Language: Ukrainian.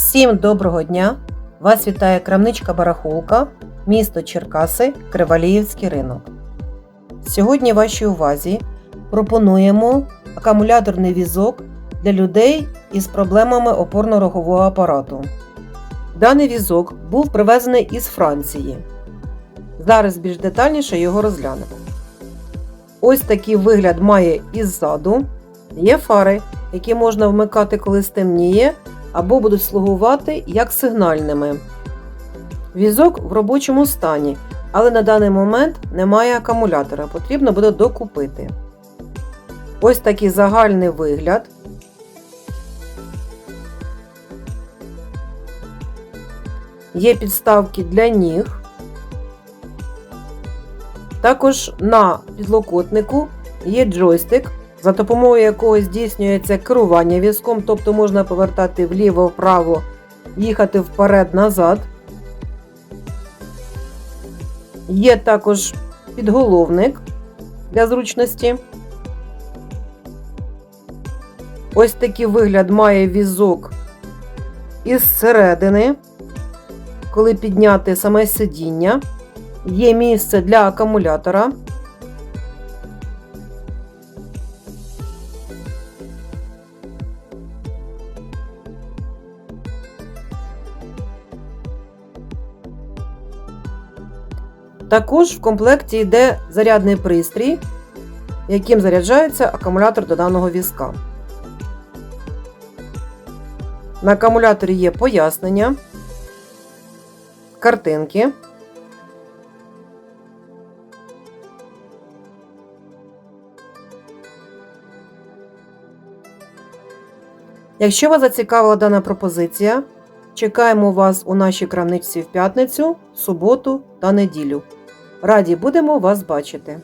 Всім доброго дня! Вас вітає крамничка Барахолка, місто Черкаси, Криваліївський ринок. Сьогодні вашій увазі пропонуємо акумуляторний візок для людей із проблемами опорно-рогового апарату. Даний візок був привезений із Франції. Зараз більш детальніше його розглянемо. Ось такий вигляд має іззаду. Є фари, які можна вмикати, коли стемніє, або будуть слугувати як сигнальними. Візок в робочому стані, але на даний момент немає акумулятора, потрібно буде докупити. Ось такий загальний вигляд. Є підставки для ніг. Також на підлокотнику є джойстик, за допомогою якого здійснюється керування візком, тобто можна повертати вліво-вправо, їхати вперед-назад. Є також підголовник для зручності. Ось такий вигляд має візок із середини, коли підняти саме сидіння. Є місце для акумулятора. Також в комплекті йде зарядний пристрій, яким заряджається акумулятор до даного візка. На акумуляторі є пояснення, картинки. Якщо вас зацікавила дана пропозиція, чекаємо вас у нашій крамничці в п'ятницю, суботу та неділю. Раді будемо вас бачити!